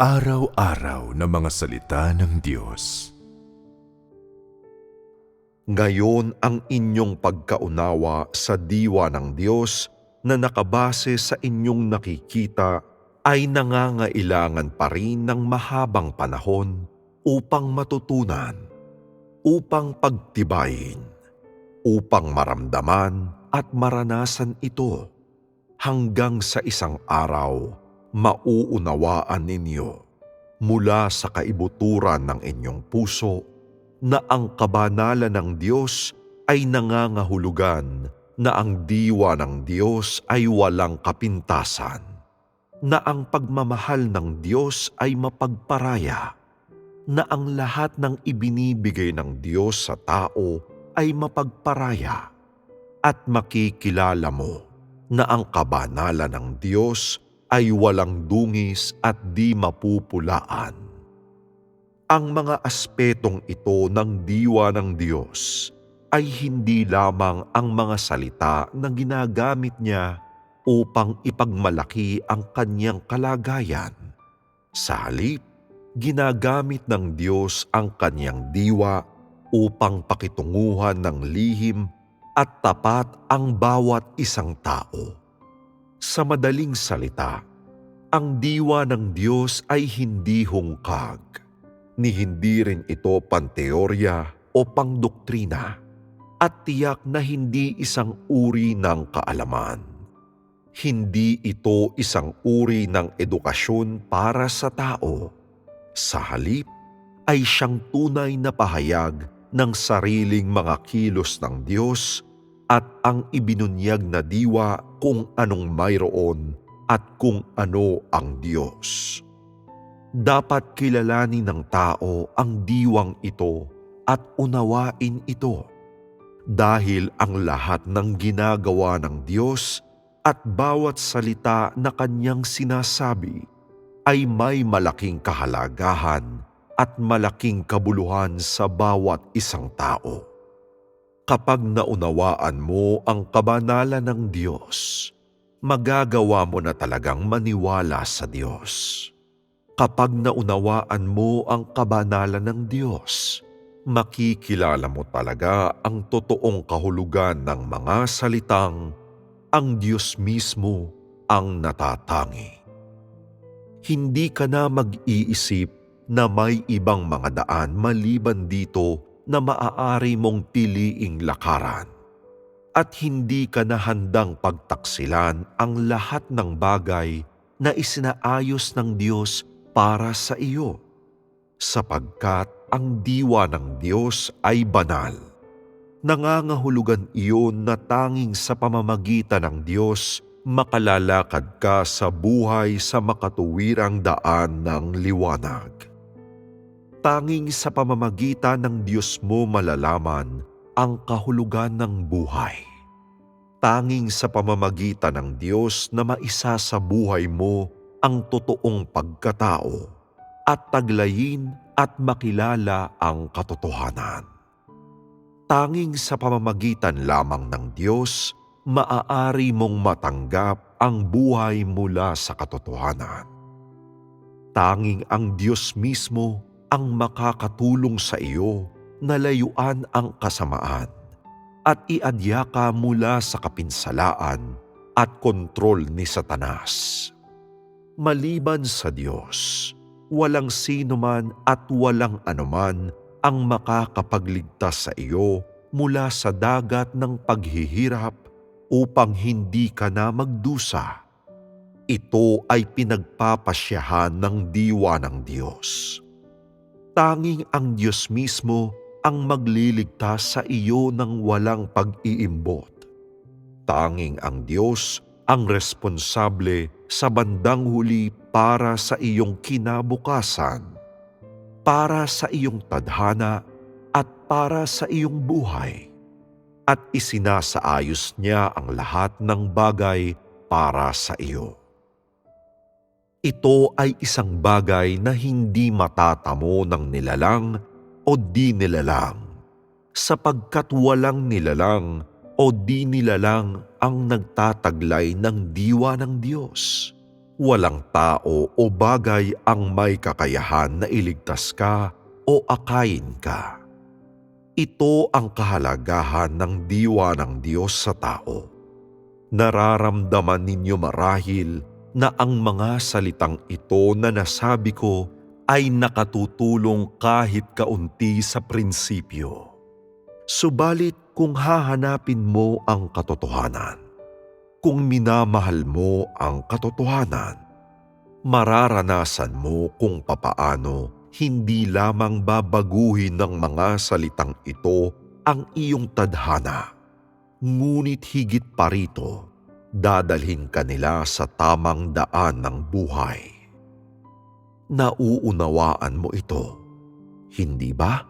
Araw-araw na mga salita ng Diyos. Ngayon ang inyong pagkaunawa sa diwa ng Diyos na nakabase sa inyong nakikita ay nangangailangan pa rin ng mahabang panahon upang matutunan, upang pagtibayin, upang maramdaman at maranasan ito hanggang sa isang araw mauunawaan ninyo mula sa kaibuturan ng inyong puso na ang kabanalan ng Diyos ay nangangahulugan na ang diwa ng Diyos ay walang kapintasan, na ang pagmamahal ng Diyos ay mapagparaya, na ang lahat ng ibinibigay ng Diyos sa tao ay mapagparaya, at makikilala mo na ang kabanalan ng Diyos ay walang dungis at di mapupulaan. Ang mga aspetong ito ng diwa ng Diyos ay hindi lamang ang mga salita na ginagamit niya upang ipagmalaki ang kanyang kalagayan. Sa halip, ginagamit ng Diyos ang kanyang diwa upang pakitunguhan ng lihim at tapat ang bawat isang tao. Sa madaling salita, ang diwa ng Diyos ay hindi hungkag, ni hindi rin ito panteorya o pangdoktrina, at tiyak na hindi isang uri ng kaalaman. Hindi ito isang uri ng edukasyon para sa tao. Sa halip, ay siyang tunay na pahayag ng sariling mga kilos ng Diyos at ang ibinunyag na diwa kung anong mayroon at kung ano ang Diyos. Dapat kilalanin ng tao ang diwang ito at unawain ito dahil ang lahat ng ginagawa ng Diyos at bawat salita na kanyang sinasabi ay may malaking kahalagahan at malaking kabuluhan sa bawat isang tao kapag naunawaan mo ang kabanalan ng Diyos, magagawa mo na talagang maniwala sa Diyos. Kapag naunawaan mo ang kabanalan ng Diyos, makikilala mo talaga ang totoong kahulugan ng mga salitang ang Diyos mismo ang natatangi. Hindi ka na mag-iisip na may ibang mga daan maliban dito na maaari mong piliing lakaran. At hindi ka na handang pagtaksilan ang lahat ng bagay na isinaayos ng Diyos para sa iyo. Sapagkat ang diwa ng Diyos ay banal. Nangangahulugan iyon na tanging sa pamamagitan ng Diyos makalalakad ka sa buhay sa makatuwirang daan ng liwanag tanging sa pamamagitan ng Diyos mo malalaman ang kahulugan ng buhay. Tanging sa pamamagitan ng Diyos na maisa sa buhay mo ang totoong pagkatao at taglayin at makilala ang katotohanan. Tanging sa pamamagitan lamang ng Diyos, maaari mong matanggap ang buhay mula sa katotohanan. Tanging ang Diyos mismo ang makakatulong sa iyo na layuan ang kasamaan at iadya ka mula sa kapinsalaan at kontrol ni Satanas. Maliban sa Diyos, walang sino man at walang anuman ang makakapagligtas sa iyo mula sa dagat ng paghihirap upang hindi ka na magdusa. Ito ay pinagpapasyahan ng diwa ng Diyos tanging ang Diyos mismo ang magliligtas sa iyo ng walang pag-iimbot. Tanging ang Diyos ang responsable sa bandang huli para sa iyong kinabukasan, para sa iyong tadhana at para sa iyong buhay. At isinasaayos niya ang lahat ng bagay para sa iyo. Ito ay isang bagay na hindi matatamo ng nilalang o di nilalang, sapagkat walang nilalang o di nilalang ang nagtataglay ng diwa ng Diyos. Walang tao o bagay ang may kakayahan na iligtas ka o akayin ka. Ito ang kahalagahan ng diwa ng Diyos sa tao. Nararamdaman ninyo marahil na ang mga salitang ito na nasabi ko ay nakatutulong kahit kaunti sa prinsipyo. Subalit kung hahanapin mo ang katotohanan, kung minamahal mo ang katotohanan, mararanasan mo kung papaano hindi lamang babaguhin ng mga salitang ito ang iyong tadhana, ngunit higit pa rito, dadalhin kanila sa tamang daan ng buhay. Nauunawaan mo ito, hindi ba?